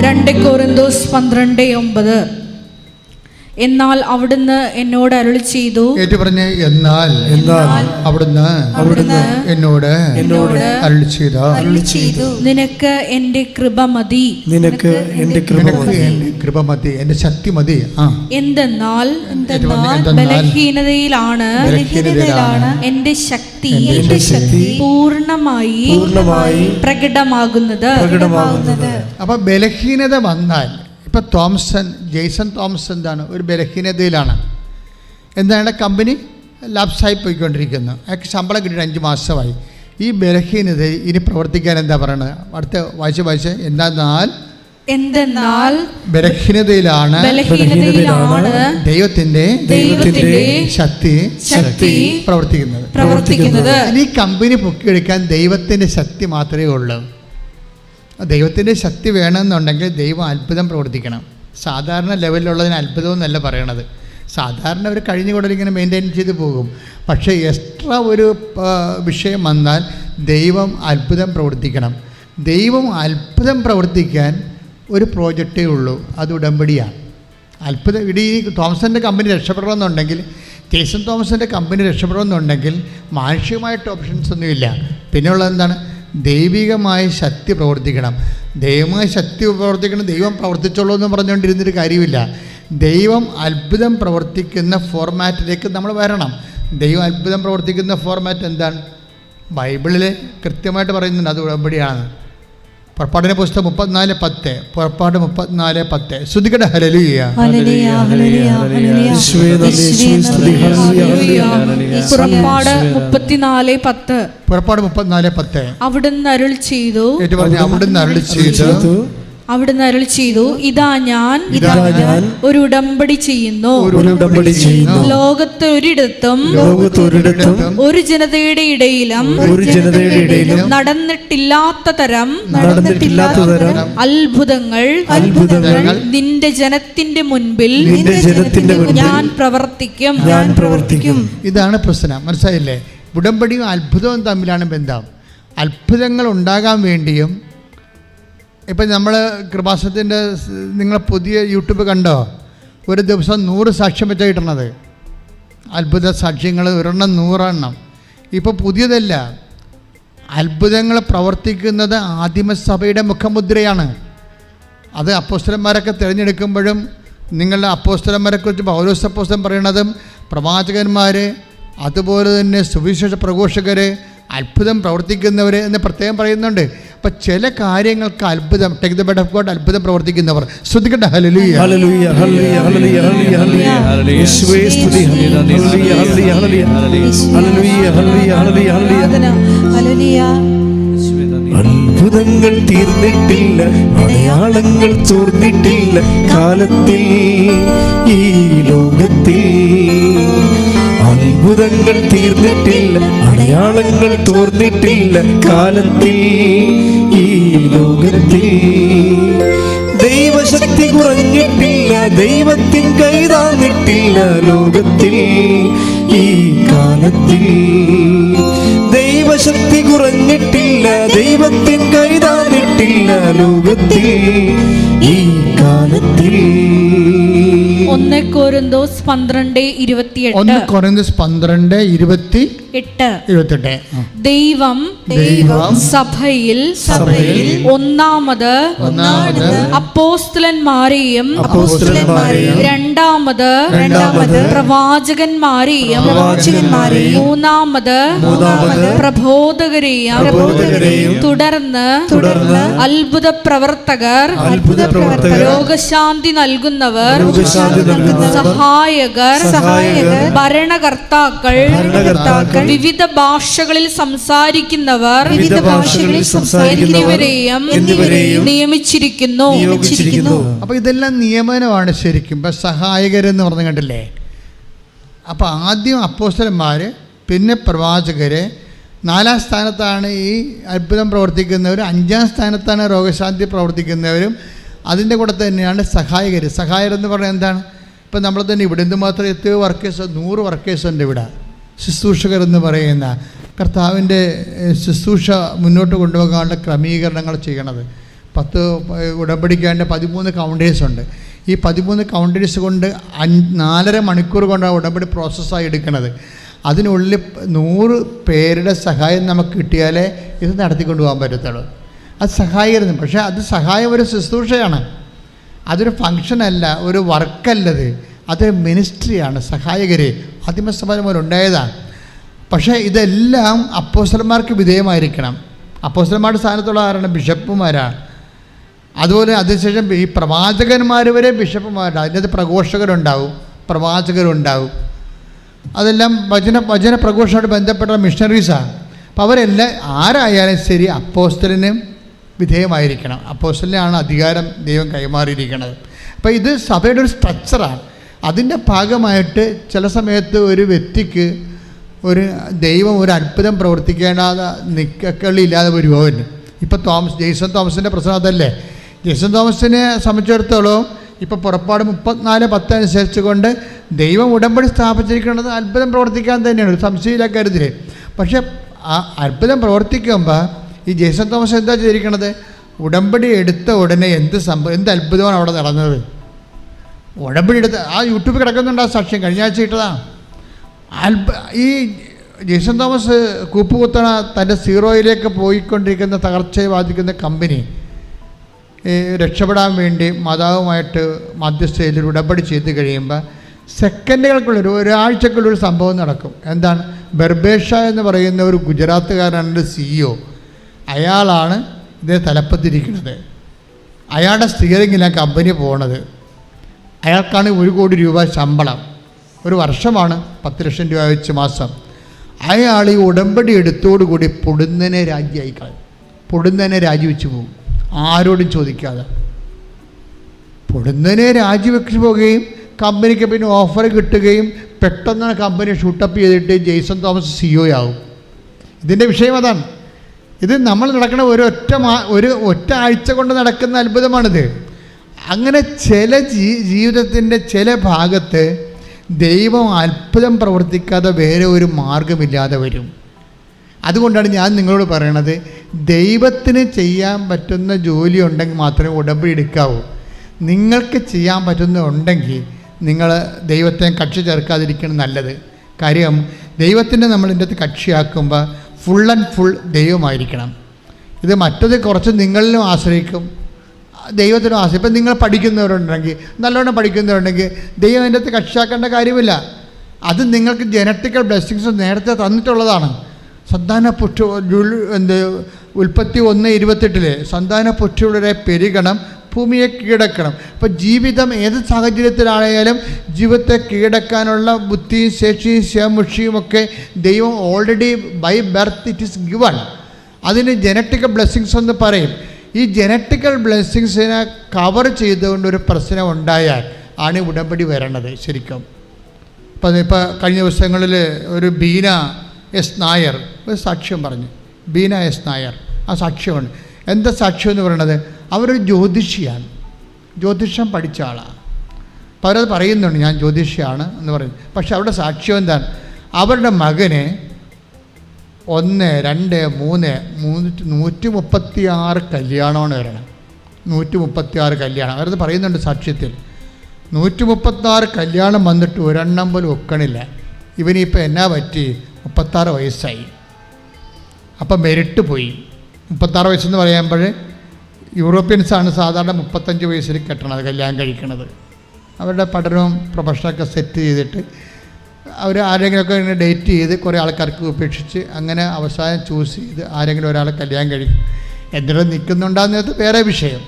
രണ്ട് കോറിന്തോസ് പന്ത്രണ്ട് ഒമ്പത് എന്നാൽ അവിടുന്ന് എന്നോട് അരുളി ചെയ്തു ഏറ്റു പറഞ്ഞ് എന്നാൽ എന്നാൽ അവിടുന്ന് അവിടുന്ന് എന്നോട് എന്നോട് അരുളി ചെയ്ത? അരുളി ചെയ്തു നിനക്ക് എന്റെ കൃപ മതി. നിനക്ക് എന്റെ കൃപ മതി. എന്റെ കൃപ മതി എന്റെ ശക്തി മതി. ആ. എന്തെന്നാൽ ബലഹീനതയിലാണ് ബലഹീനതയിലാണ് എന്റെ ശക്തി എന്റെ ശക്തി പൂർണമായി പൂർണമായി പ്രകടമാകുന്നത്. പ്രകടമാകുന്നത്. അപ്പൊ ബലഹീനത വന്നാൽ ഇപ്പം തോംസൺ ജെയ്സൺ തോമസ് എന്താണ്? ഒരു ബലഹീനതയിലാണ്. എന്താണ് കമ്പനി? ലാപ്സായി പോയിക്കൊണ്ടിരിക്കുന്നു. അയാൾക്ക് ശമ്പളം കിട്ടിയിട്ട് അഞ്ച് മാസമായി. ഈ ബലഹീനത ഇനി പ്രവർത്തിക്കാൻ എന്താ പറയണത്? അടുത്ത വായിച്ച് വായിച്ച് എന്താന്നാൽ എന്തെന്നാൽ ബലഹീനതയിലാണ് ദൈവത്തിന്റെ ദൈവത്തിന്റെ ശക്തി ശക്തി പ്രവർത്തിക്കുന്നത്. പ്രവർത്തിക്കുന്നത്. ഇനി കമ്പനി പൊക്കിയെടുക്കാൻ ദൈവത്തിന്റെ ശക്തി മാത്രമേ ഉള്ളൂ. ദൈവത്തിന്റെ ശക്തി വേണമെന്നുണ്ടെങ്കിൽ ദൈവം അത്ഭുതം പ്രവർത്തിക്കണം. സാധാരണ ലെവലിലുള്ളതിന് അത്ഭുതം എന്നല്ല പറയണത്. സാധാരണ അവർ കഴിഞ്ഞ കൂടെ ഇങ്ങനെ മെയിന്റെയിൻ ചെയ്ത് പോകും. പക്ഷേ എക്സ്ട്രാ ഒരു വിഷയം വന്നാൽ ദൈവം അത്ഭുതം പ്രവർത്തിക്കണം. ദൈവം അത്ഭുതം പ്രവർത്തിക്കാൻ ഒരു പ്രോജക്റ്റേ ഉള്ളൂ. അത് ഉടമ്പടിയാണ്. അത്ഭുതം ഇടീ തോമസിന്റെ കമ്പനി രക്ഷപ്പെടണമെന്നുണ്ടെങ്കിൽ ജേസൺ തോമസിന്റെ കമ്പനി രക്ഷപ്പെടണമെന്നുണ്ടെങ്കിൽ മാനുഷികമായിട്ട് ഓപ്ഷൻസ് ഒന്നുമില്ല. പിന്നെയുള്ളത് എന്താണ്? ദൈവികമായ ശക്തി പ്രവർത്തിക്കണം. ദൈവമായ ശക്തി പ്രവർത്തിക്കണം ദൈവം പ്രവർത്തിച്ചോളൂ എന്ന് പറഞ്ഞുകൊണ്ടിരുന്നൊരു കാര്യമില്ല. ദൈവം അത്ഭുതം പ്രവർത്തിക്കുന്ന ഫോർമാറ്റിലേക്ക് നമ്മൾ വരണം. ദൈവം അത്ഭുതം പ്രവർത്തിക്കുന്ന ഫോർമാറ്റ് എന്താണ്? ബൈബിളിൽ കൃത്യമായിട്ട് പറയുന്നുണ്ട് അത് ഉടമ്പടിയാണ്. പുറപ്പാടിനെ പുസ്തകം മുപ്പത്തിനാല് പത്ത്. പുറപ്പാട് മുപ്പത്തിനാല് പത്ത്. ശ്രുതികട ഹരലിയ പുറപ്പാട് മുപ്പത്തിനാല് പത്ത്. പുറപ്പാട് മുപ്പത്തിനാല് പത്ത്. അവിടുന്ന് അരുൾ ചെയ്തു. അവിടുന്ന് അരുൾ ചെയ്തു. അവിടുന്ന് അരുൾ ചെയ്തു ഇതാ ഞാൻ ഇതാ ഞാൻ ഒരു ഉടമ്പടി ചെയ്യുന്നു. ഒരു ഉടമ്പടി ചെയ്യുന്നു. ഒരിടത്തും ലോകത്ത് ഒരിടത്തും ഒരു ജനതയുടെ ഇടയിലും ഒരു ജനതയുടെ ഇടയിലും നടന്നിട്ടില്ലാത്ത തരം നടന്നിട്ടില്ലാത്ത തരം അത്ഭുതങ്ങൾ അത്ഭുതങ്ങൾ നിന്റെ ജനത്തിന്റെ മുൻപിൽ നിന്റെ ജനത്തിന്റെ മുൻപിൽ ഞാൻ പ്രവർത്തിക്കും. ഞാൻ പ്രവർത്തിക്കും. ഇതാണ് പ്രശ്നം. മനസ്സിലായില്ലേ? ഉടമ്പടിയും അത്ഭുതവും തമ്മിലാണ് ബന്ധം. അത്ഭുതങ്ങൾ ഉണ്ടാകാൻ വേണ്ടിയും ഇപ്പം നമ്മൾ കൃപാസത്തിന്റെ നിങ്ങൾ പുതിയ യൂട്യൂബ് കണ്ടോ? ഒരു ദിവസം നൂറ് സാക്ഷ്യം വെച്ചാൽ കിട്ടണത്. അത്ഭുത സാക്ഷ്യങ്ങൾ ഒരെണ്ണം നൂറെണ്ണം. ഇപ്പോൾ പുതിയതല്ല. അത്ഭുതങ്ങൾ പ്രവർത്തിക്കുന്നത് ആദിമസഭയുടെ മുഖമുദ്രയാണ്. അത് അപ്പോസ്തലന്മാരൊക്കെ തിരഞ്ഞെടുക്കുമ്പോഴും നിങ്ങളുടെ അപ്പോസ്തലന്മാരെക്കുറിച്ച് പൗരോസ് അപ്പോസ്തലൻ പറയണതും പ്രവാചകന്മാർ അതുപോലെ തന്നെ സുവിശേഷ പ്രഘോഷകർ അത്ഭുതം പ്രവർത്തിക്കുന്നവർ എന്ന് പ്രത്യേകം പറയുന്നുണ്ട്. അപ്പം ചില കാര്യങ്ങൾക്ക് അത്ഭുതം take the bed of God അത്ഭുതം പ്രവർത്തിക്കുന്നവർ. ശ്രദ്ധിക്കട്ടെ ഹലലുയ. അത്ഭുതങ്ങൾ തീർന്നിട്ടില്ല അടയാളങ്ങൾ ചോർന്നിട്ടില്ല. കാലത്തിൽ ഈ അത്ഭുതങ്ങൾ തീർന്നിട്ടില്ല അടയാളങ്ങൾ തോർന്നിട്ടില്ല. കാലത്തിൽ ഈ ലോകത്തിൽ ദൈവശക്തി കുറഞ്ഞിട്ടില്ല ദൈവത്തിൻ കൈതാന്നിട്ടില്ല ലോകത്തിൽ ഈ കാലത്തിൽ ദൈവശക്തി കുറഞ്ഞിട്ടില്ല ദൈവത്തിൻ കൈതാന്നിട്ടില്ല ലോകത്തിൽ ഈ കാലത്തിൽ ഒന്ന് കോരിന്തോസ് പന്ത്രണ്ട് ഇരുപത്തിയെട്ട് ഒന്ന് കൊറിന്തസ് പന്ത്രണ്ട് ഇരുപത്തി എട്ട് ഇരുപത്തെട്ട് ആ. ദൈവം ദൈവം സഭയിൽ സഭയിൽ ഒന്നാമത് ഒന്നാമത് അപ്പോസ്തലന്മാരെയും അപ്പോസ്തലന്മാരെയും രണ്ടാമത് രണ്ടാമത് പ്രവാചകന്മാരെയും പ്രവാചകന്മാരെയും മൂന്നാമത് മൂന്നാമത് പ്രബോധകരെയും പ്രബോധകരെയും തുടർന്ന് തുടർന്ന് അത്ഭുത പ്രവർത്തകർ അത്ഭുത പ്രവർത്തകർ രോഗശാന്തി നൽകുന്നവർ രോഗശാന്തി നൽകുന്നവർ സഹായകർ സഹായകർ ഭരണകർത്താക്കൾ ഭരണകർത്താക്കൾ വിവിധ ഭാഷകളിൽ സംസാരിക്കുന്നവർ വിവിധ ഭാഷകളിൽ സംസാരിക്കുന്നവരെയും എന്നിവരെയും എന്നിവരെയും നിയമിച്ചിരിക്കുന്നു. അപ്പൊ അപ്പോൾ ഇതെല്ലാം നിയമനമാണ് ശരിക്കും. ഇപ്പം സഹായകരെന്ന് പറഞ്ഞു കണ്ടില്ലേ? അപ്പൊ ആദ്യം അപ്പോസ്റ്റലന്മാര് പിന്നെ പ്രവാചകര്. നാലാം സ്ഥാനത്താണ് ഈ അത്ഭുതം പ്രവർത്തിക്കുന്നവരും അഞ്ചാം സ്ഥാനത്താണ് രോഗശാന്തി പ്രവർത്തിക്കുന്നവരും. അതിന്റെ കൂടെ തന്നെയാണ് സഹായകർ സഹായർ എന്ന് പറഞ്ഞാൽ എന്താണ്? ഇപ്പം നമ്മൾ തന്നെ ഇവിടെ എന്ത് മാത്രം എത്രയോ വർക്കേഴ്സ് നൂറ് വർക്കേഴ്സ് ഉണ്ട് ഇവിടെ. ശുശ്രൂഷകർ എന്ന് പറയുന്ന കർത്താവിന്റെ ശുശ്രൂഷ മുന്നോട്ട് കൊണ്ടുപോകാനുള്ള ക്രമീകരണങ്ങൾ ചെയ്യണത്. പത്ത് ഉടമ്പടിക്കാന്റെ പതിമൂന്ന് കൗണ്ടേഴ്സ് ഉണ്ട്. ഈ പതിമൂന്ന് കൗണ്ടേഴ്സ് കൊണ്ട് അഞ്ച് നാലര മണിക്കൂർ കൊണ്ടാണ് ഉടമ്പടി പ്രോസസ്സായി എടുക്കുന്നത് അതിനുള്ളിൽ നൂറ് പേരുടെ സഹായം നമുക്ക് കിട്ടിയാലേ ഇത് നടത്തിക്കൊണ്ട് പോകാൻ പറ്റത്തുള്ളൂ. അത് സഹായിക്കുന്നു പക്ഷേ അത് സഹായം ഒരു ശുശ്രൂഷയാണ്. അതൊരു ഫങ്ഷനല്ല ഒരു വർക്കല്ലത്. അതൊരു മിനിസ്ട്രിയാണ് സഹായകരെ. ആദിമസമാജം പോലെ ഉണ്ടായതാണ്. പക്ഷേ ഇതെല്ലാം അപ്പോസ്റ്റർമാർക്ക് വിധേയമായിരിക്കണം. അപ്പോസ്റ്റർമാരുടെ സ്ഥാനത്തുള്ള ആരാണ് ബിഷപ്പുമാരാണ് അതുപോലെ അതിനുശേഷം ഈ പ്രവാചകന്മാർ വരെ ബിഷപ്പുമാരുണ്ട് അതിന്റെ പ്രഘോഷകരുണ്ടാവും പ്രവാചകരുണ്ടാവും. അതെല്ലാം വചന വചന പ്രഘോഷമായിട്ട് ബന്ധപ്പെട്ട മിഷണറീസാണ് അപ്പോൾ അവരെല്ലാം ആരായാലും ശരി അപ്പോസ്റ്റലിന് വിധേയമായിരിക്കണം. അപ്പോസ്റ്റലിനാണ് അധികാരം ദൈവം കൈമാറിയിരിക്കുന്നത്. അപ്പോൾ ഇത് സഭയുടെ ഒരു സ്ട്രക്ചറാണ് അതിന്റെ ഭാഗമായിട്ട് ചില സമയത്ത് ഒരു വ്യക്തിക്ക് ഒരു ദൈവം ഒരു അത്ഭുതം പ്രവർത്തിക്കേണ്ടാതെ നിക്കക്കളില്ലാതെ വരുമോ എന്ന് ഇപ്പോൾ തോമസ് ജെയ്സൺ തോമസിന്റെ പ്രശ്നം അതല്ലേ? ജെയ്സൺ തോമസിനെ സംബന്ധിച്ചിടത്തോളം ഇപ്പോൾ പുറപ്പാട് മുപ്പത്തിനാല് പത്ത് അനുസരിച്ച് കൊണ്ട് ദൈവം ഉടമ്പടി സ്ഥാപിച്ചിരിക്കുന്നത് അത്ഭുതം പ്രവർത്തിക്കാൻ തന്നെയാണ്. ഒരു സംശയമില്ല പക്ഷേ ആ അത്ഭുതം പ്രവർത്തിക്കുമ്പോൾ ഈ ജെയ്സൺ തോമസ് എന്താ ചെയ്തിരിക്കണത്? ഉടമ്പടി എടുത്ത ഉടനെ എന്ത് സംഭവം എന്ത് അത്ഭുതമാണ് അവിടെ നടന്നത്? ഉടമ്പടി എടുത്ത് ആ യൂട്യൂബിൽ കിടക്കുന്നുണ്ട് ആ സാക്ഷ്യം കഴിഞ്ഞ ആഴ്ച ഇട്ടതാ. അത്ഭ ഈ ജേസൺ തോമസ് കൂപ്പുകുത്തണ തന്റെ സീറോയിലേക്ക് പോയിക്കൊണ്ടിരിക്കുന്ന തകർച്ചയെ ബാധിക്കുന്ന കമ്പനി രക്ഷപ്പെടാൻ വേണ്ടി മാതാവുമായിട്ട് മധ്യസ്ഥയിൽ ഒരു ഉടമ്പടി ചെയ്ത് കഴിയുമ്പോൾ സെക്കൻഡുകൾക്കുള്ളിൽ ഒരു ഒരാഴ്ചക്കുള്ളൊരു സംഭവം നടക്കും. എന്താണ്? ബർബേഷ എന്ന് പറയുന്ന ഒരു ഗുജറാത്തുകാരനാണ് സിഇഒ അയാളാണ് ഇത് തലപ്പത്തിരിക്കുന്നത്. അയാളുടെ സ്റ്റിയറിങ്ങിലാണ് കമ്പനി പോണത്. അയാൾക്കാണ് ഒരു കോടി രൂപ ശമ്പളം. ഒരു വർഷമാണ് പത്ത് ലക്ഷം രൂപ വെച്ച് മാസം. അയാൾ ഈ ഉടമ്പടി എടുത്തോടുകൂടി പൊടുന്നനെ രാജിയായി കളയും പൊടുന്നനെ രാജിവെച്ച് പോകും ആരോടും ചോദിക്കാതെ. പൊടുന്നനെ രാജിവെച്ച് പോവുകയും കമ്പനിക്ക് പിന്നെ ഓഫർ കിട്ടുകയും പെട്ടെന്ന് കമ്പനി ഷൂട്ടപ്പ് ചെയ്തിട്ട് ജെയ്സൺ തോമസ് സിഒ ആവും. ഇതിന്റെ വിഷയം അതാണ്. ഇത് നമ്മൾ നടക്കുന്ന ഒരു മാ ഒരു ഒറ്റ ആഴ്ച കൊണ്ട് നടക്കുന്ന അത്ഭുതമാണിത്. അങ്ങനെ ചില ജീ ജീവിതത്തിന്റെ ചില ഭാഗത്ത് ദൈവം അത്ഭുതം പ്രവർത്തിക്കാതെ വേറെ ഒരു മാർഗമില്ലാതെ വരും. അതുകൊണ്ടാണ് ഞാൻ നിങ്ങളോട് പറയണത് ദൈവത്തിന് ചെയ്യാൻ പറ്റുന്ന ജോലി ഉണ്ടെങ്കിൽ മാത്രമേ ഉടമ്പടി എടുക്കാവൂ. നിങ്ങൾക്ക് ചെയ്യാൻ പറ്റുന്ന ഉണ്ടെങ്കിൽ നിങ്ങൾ ദൈവത്തെ കക്ഷി ചേർക്കാതിരിക്കണം നല്ലത്. കാര്യം ദൈവത്തിന്റെ നമ്മളിന്റെ അടുത്ത് കക്ഷിയാക്കുമ്പോൾ ഫുൾ ആൻഡ് ഫുൾ ദൈവമായിരിക്കണം. ഇത് മറ്റത് കുറച്ച് നിങ്ങളിലും ആശ്രയിക്കും. ദൈവത്തിനും ആശ്രയം ഇപ്പം നിങ്ങൾ പഠിക്കുന്നവരുണ്ടെങ്കിൽ നല്ലവണ്ണം പഠിക്കുന്നവരുണ്ടെങ്കിൽ ദൈവം അതിന്റെ അകത്ത് കക്ഷിയാക്കേണ്ട കാര്യമില്ല. അത് നിങ്ങൾക്ക് ജനറ്റിക്കൽ ബ്ലെസ്സിങ്സ് നേരത്തെ തന്നിട്ടുള്ളതാണ്. സന്താന പുറ്റു എന്ത് ഉൽപ്പത്തി ഒന്ന് ഇരുപത്തെട്ടിലെ സന്താന പുഷ്ടിയുടെ പെരുകണം. ഭൂമിയെ കീഴടക്കണം. അപ്പൊ ജീവിതം ഏത് സാഹചര്യത്തിലാണെങ്കിലും ജീവിതത്തെ കീഴടക്കാനുള്ള ബുദ്ധിയും ശേഷിയും ശമുഷിയും ഒക്കെ ദൈവം already by birth it is given അതിന് ജനറ്റിക്കൽ ബ്ലെസ്സിങ്സ് എന്ന് പറയും. ഈ ജനറ്റിക്കൽ ബ്ലെസ്സിങ്സിനെ കവർ ചെയ്തുകൊണ്ട് ഒരു പ്രശ്നം ഉണ്ടായാൽ ആണ് ഉടമ്പടി വരണത് ശരിക്കും. ഇപ്പം ഇപ്പോൾ കഴിഞ്ഞ ദിവസങ്ങളിൽ ഒരു ബീന എസ് നായർ ഒരു സാക്ഷ്യം പറഞ്ഞു. ബീന എസ് നായർ ആ സാക്ഷ്യമാണ് എന്താ സാക്ഷ്യം എന്ന് പറയുന്നത്? അവരൊരു ജ്യോതിഷിയാണ്. ജ്യോതിഷം പഠിച്ച ആളാണ് അപ്പോൾ അവരത് പറയുന്നുണ്ട് ഞാൻ ജ്യോതിഷിയാണ് എന്ന് പറയും പക്ഷെ അവരുടെ സാക്ഷ്യം എന്താണ്? അവരുടെ മകനെ ഒന്ന് രണ്ട് മൂന്ന് മൂന്ന് നൂറ്റി മുപ്പത്തി ആറ് കല്യാണമാണ് വരണം. നൂറ്റി മുപ്പത്തി ആറ് കല്യാണം. അവരത് പറയുന്നുണ്ട് സാക്ഷ്യത്തിൽ. നൂറ്റി മുപ്പത്താറ് കല്യാണം വന്നിട്ട് ഒരെണ്ണം പോലും ഒക്കണില്ല. ഇവനിപ്പോൾ എന്നാ പറ്റി? മുപ്പത്താറ് വയസ്സായി. അപ്പം മെരിട്ട് പോയി. മുപ്പത്താറ് വയസ്സെന്ന് പറയുമ്പോൾ യൂറോപ്യൻസാണ് സാധാരണ മുപ്പത്തഞ്ച് വയസ്സിൽ കെട്ടണത് കല്യാണം കഴിക്കണത്. അവരുടെ പഠനവും പ്രൊഫഷനൊക്കെ സെറ്റ് ചെയ്തിട്ട് അവർ ആരെങ്കിലുമൊക്കെ ഇങ്ങനെ ഡേറ്റ് ചെയ്ത് കുറേ ആൾക്കാർക്ക് ഉപേക്ഷിച്ച് അങ്ങനെ അവസാനം ചൂസ് ചെയ്ത് ആരെങ്കിലും ഒരാളെ കല്യാണം കഴിക്കും. എന്തിനും നിൽക്കുന്നുണ്ടാകുന്നത് വേറെ വിഷയം.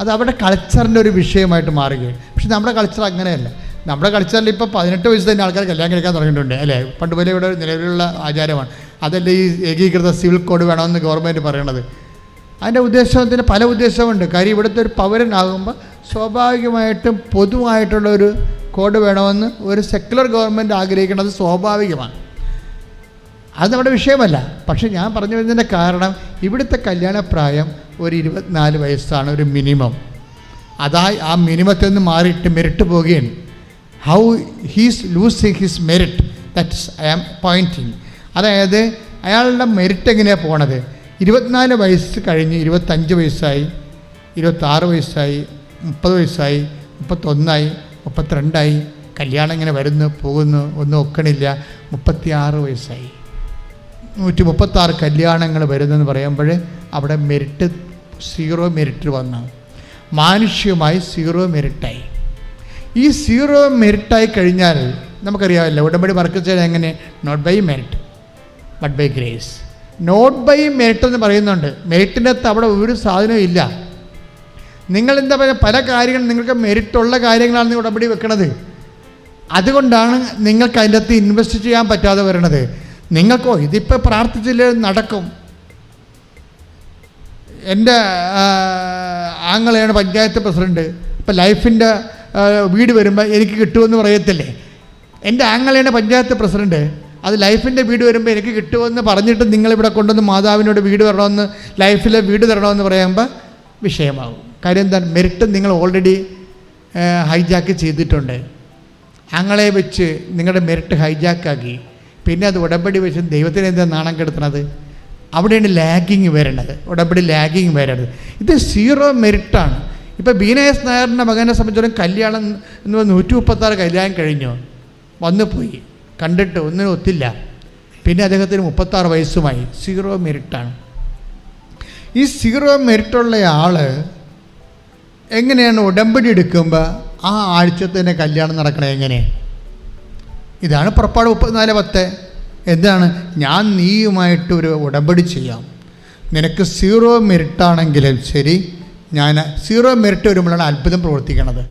അത് അവരുടെ കൾച്ചറിന്റെ ഒരു വിഷയമായിട്ട് മാറുകയാണ്. പക്ഷെ നമ്മുടെ കൾച്ചർ അങ്ങനെയല്ല. നമ്മുടെ കൾച്ചറിൽ ഇപ്പോൾ പതിനെട്ട് വയസ്സ് തന്നെ ആൾക്കാർ കല്യാണം കഴിക്കാൻ തുടങ്ങിയിട്ടുണ്ട് അല്ലേ? പണ്ട് പോലെ ഇവിടെ നിലവിലുള്ള ആചാരമാണ്. അതല്ലേ ഈ ഏകീകൃത സിവിൽ കോഡ് വേണമെന്ന് ഗവൺമെന്റ് പറയണത്. അതിന്റെ ഉദ്ദേശത്തിന് പല ഉദ്ദേശമുണ്ട് കാര്യം ഇവിടുത്തെ ഒരു പൗരനാകുമ്പോൾ സ്വാഭാവികമായിട്ടും പൊതുവായിട്ടുള്ള ഒരു കോഡ് വേണമെന്ന് ഒരു സെക്കുലർ ഗവൺമെന്റ് ആഗ്രഹിക്കുന്നത് സ്വാഭാവികമാണ്. അത് നമ്മുടെ വിഷയമല്ല. പക്ഷേ ഞാൻ പറഞ്ഞു വരുന്നതിന്റെ കാരണം ഇവിടുത്തെ കല്യാണപ്രായം ഒരു ഇരുപത്തിനാല് വയസ്സാണ് ഒരു മിനിമം. അതായി ആ മിനിമത്തിൽ നിന്ന് മാറിയിട്ട് മെറിറ്റ് പോവുകയാണ്. How he's losing his merit that's I am pointing അതായത് അയാളുടെ മെറിറ്റ് എങ്ങനെയാണ് പോണത്? ഇരുപത്തിനാല് വയസ്സ് കഴിഞ്ഞ് ഇരുപത്തഞ്ച് വയസ്സായി ഇരുപത്താറ് വയസ്സായി മുപ്പത് വയസ്സായി മുപ്പത്തൊന്നായി മുപ്പത്തിരണ്ടായി കല്യാണം ഇങ്ങനെ വരുന്നു പോകുന്നു ഒന്നും ഒക്കണില്ല. മുപ്പത്തിയാറ് വയസ്സായി. നൂറ്റി മുപ്പത്താറ് കല്യാണങ്ങൾ വരുന്നെന്ന് പറയുമ്പോൾ അവിടെ മെരിറ്റ് സീറോ മെരിറ്റ് വന്നു. മാനുഷികമായി സീറോ മെരിറ്റായി. ഈ സീറോ മെരിറ്റായി കഴിഞ്ഞാൽ നമുക്കറിയാമല്ലോ ഉടമ്പടി ചെയ്ത് എങ്ങനെ? Not by merit but by grace not by merit എന്ന് പറയുന്നുണ്ട്. മെരിറ്റിനകത്ത് അവിടെ ഒരു സാധനവും ഇല്ല. നിങ്ങൾ എന്താ പറയുക? പല കാര്യങ്ങൾ നിങ്ങൾക്ക് മെറിറ്റുള്ള കാര്യങ്ങളാണ് നിങ്ങൾ ഉടമ്പടി വെക്കണത്. അതുകൊണ്ടാണ് നിങ്ങൾക്ക് അതിന്റെ അകത്ത് ഇൻവെസ്റ്റ് ചെയ്യാൻ പറ്റാതെ വരണത്. നിങ്ങൾക്കോ ഇതിപ്പോൾ പ്രാർത്ഥിച്ചില്ലേ നടക്കും. എന്റെ ആങ്ങളെയാണ് പഞ്ചായത്ത് പ്രസിഡന്റ് ഇപ്പം ലൈഫിന്റെ വീട് വരുമ്പോൾ എനിക്ക് കിട്ടുമെന്ന് പറയത്തില്ലേ? എന്റെ ആങ്ങളെയാണ് പഞ്ചായത്ത് പ്രസിഡന്റ് അത് ലൈഫിന്റെ വീട് വരുമ്പോൾ എനിക്ക് കിട്ടുമെന്ന് പറഞ്ഞിട്ട് നിങ്ങളിവിടെ കൊണ്ടുവന്ന് മാതാവിനോട് വീട് തരണമെന്ന് ലൈഫിലെ വീട് തരണമെന്ന് പറയുമ്പോൾ വിഷയമാകും. കാര്യം എന്താണ്? മെറിറ്റ് നിങ്ങൾ ഓൾറെഡി ഹൈജാക്ക് ചെയ്തിട്ടുണ്ട്. അങ്ങളെ വെച്ച് നിങ്ങളുടെ മെറിറ്റ് ഹൈജാക്കാക്കി പിന്നെ അത് ഉടമ്പടി വെച്ച് ദൈവത്തിന് എന്താ നാണം കെടുത്തണത്? അവിടെയാണ് ലാഗിങ് വരണത്. ഉടമ്പടി ലാഗിങ് വരണത്. ഇത് സീറോ മെറിറ്റാണ് ഇപ്പോൾ ബീനേസ് നായറിന്റെ മകനെ സംബന്ധിച്ചിടത്തോളം കല്യാണം എന്ന് നൂറ്റി മുപ്പത്താറ് കല്യാണം കഴിഞ്ഞു. വന്നു പോയി കണ്ടിട്ട് ഒന്നിനും ഒത്തില്ല. പിന്നെ അദ്ദേഹത്തിന് മുപ്പത്താറ് വയസ്സുമായി. സീറോ മെറിറ്റാണ് ഈ സീറോ മെറിറ്റുള്ള ആൾ എങ്ങനെയാണ് ഉടമ്പടി എടുക്കുമ്പോൾ ആ ആഴ്ചത്തന്നെ കല്യാണം നടക്കണേ എങ്ങനെ? ഇതാണ് പുറപ്പാട് മുപ്പത്തിനാല് പത്ത്. എന്താണ്? ഞാൻ നീയുമായിട്ട് ഒരു ഉടമ്പടി ചെയ്യാം. നിനക്ക് സീറോ മെറിറ്റാണെങ്കിലും ശരി. ഞാൻ സീറോ മെറിറ്റ് വരുമ്പോഴാണ് അത്ഭുതം പ്രവർത്തിക്കണത്.